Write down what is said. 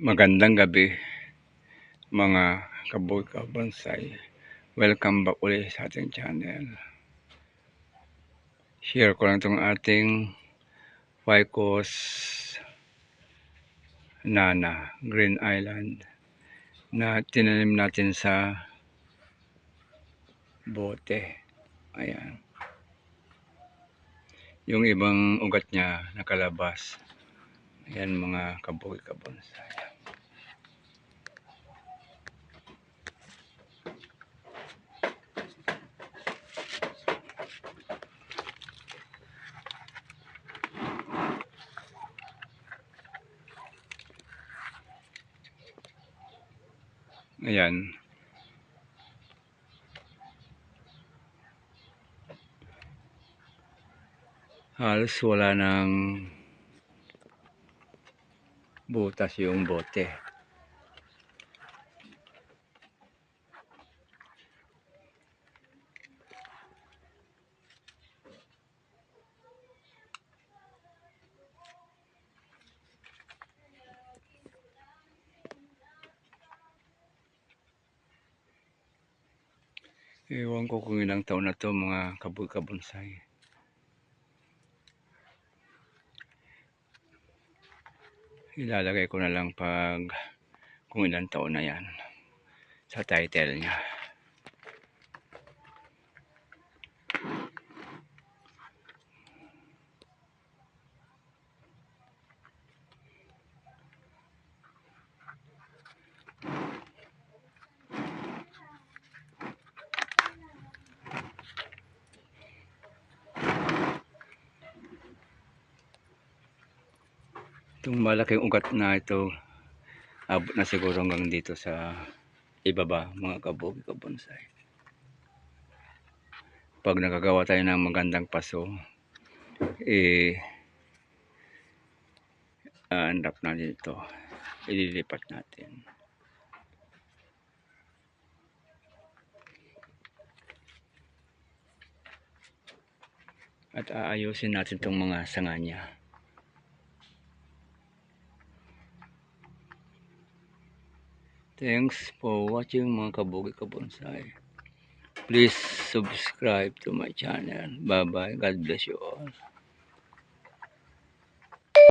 Magandang gabi mga kaboy kabonsay. Welcome back ulit sa ating channel. Share ko lang itong ating Ficus Nana Green Island na tinanim natin sa bote. Ayan. Yung ibang ugat niya nakalabas. Ayan mga kaboy kabonsay. Ayan. Halos wala nang butas yung bote. Ewan ko kung ilang taon na to mga kaboy kabonsay. Ilalagay ko na lang pag kung ilang taon na yan sa title niya. Itong malaking ugat na ito, abot na siguro hanggang dito sa ibaba mga kabog kabonsay. Pag nakagawa tayo ng magandang paso, eh, andap na dito. Ililipat natin. At aayusin natin itong mga sanga niya. Thanks for watching mga kabugi kabonsay. Please subscribe to my channel. Bye bye. God bless you all.